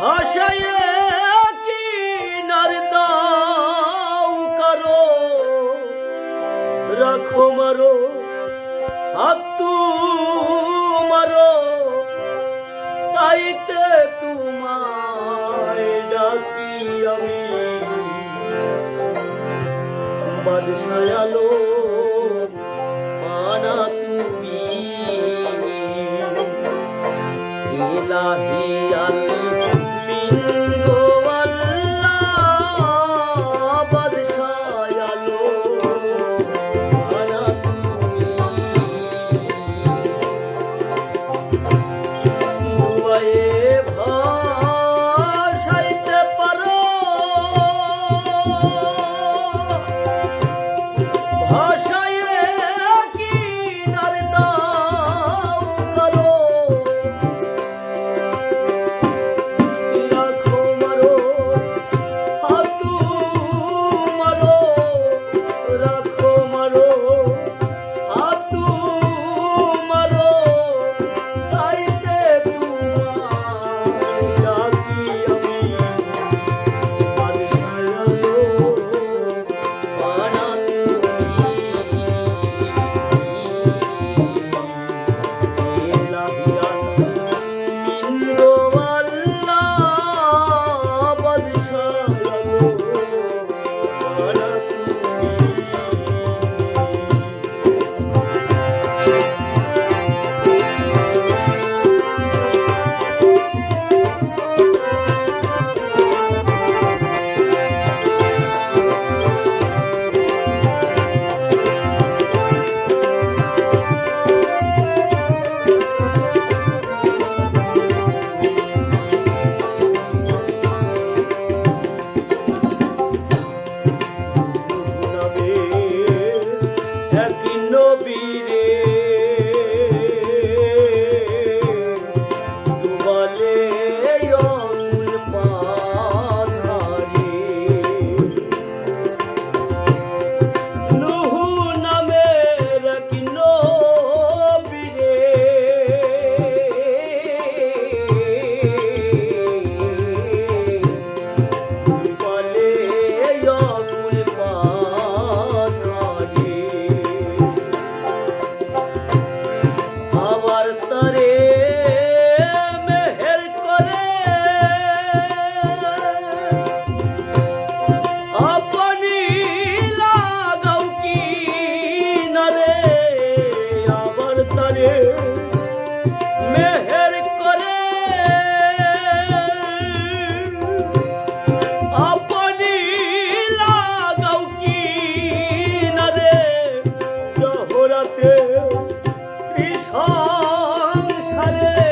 ভাষায় কি নারদাও করো? রাখো মারো হাতু মারো। তাইতে তোমায় ডাকি আমি। বাদশায়ালো রে মেহের করে। আপনি লাগাও কি না রে জহরাতে কৃষণ সারে।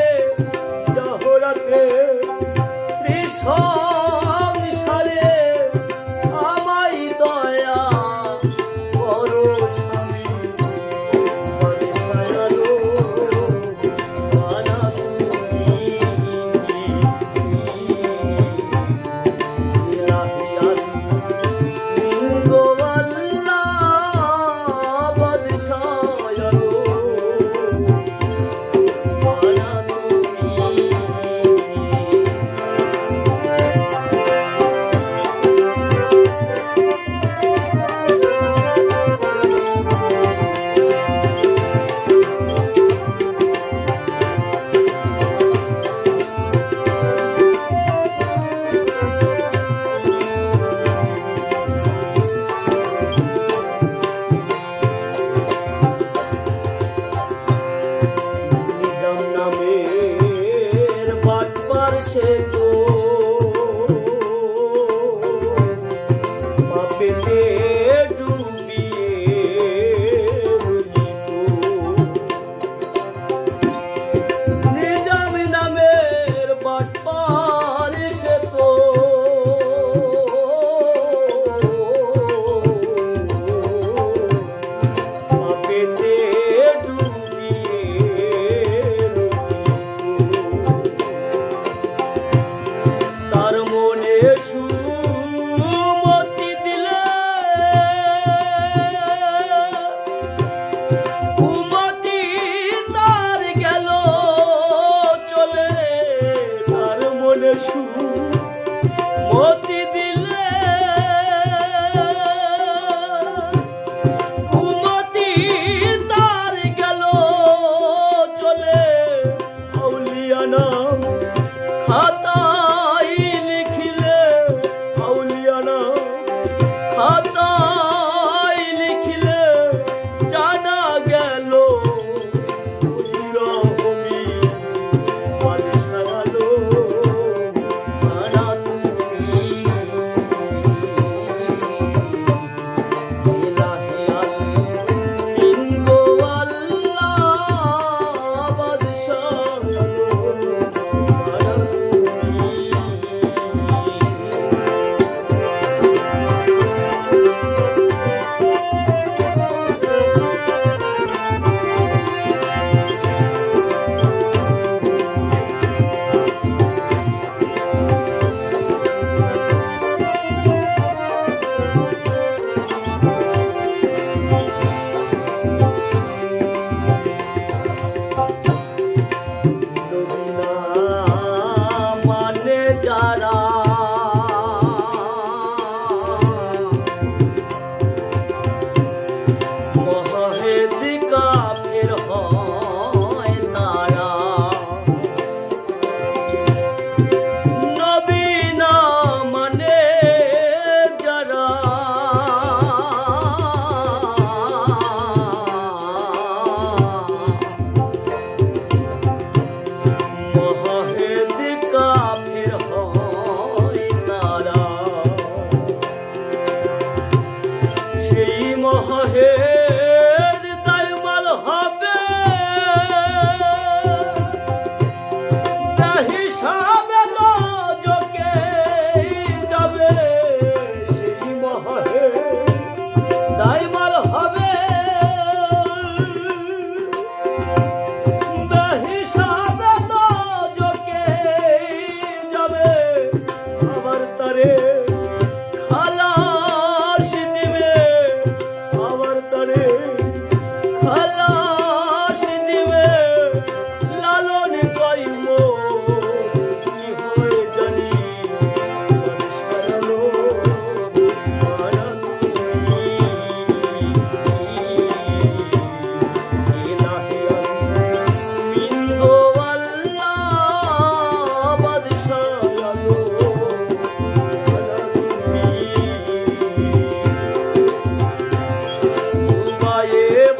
হাত Yeah.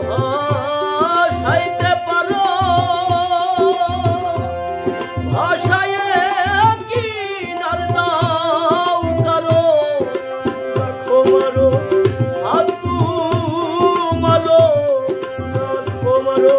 ভাষাইতে পারো। ভাষায় কি নারদাও কারও রাখো মারো হাত মারো রাখো মারো।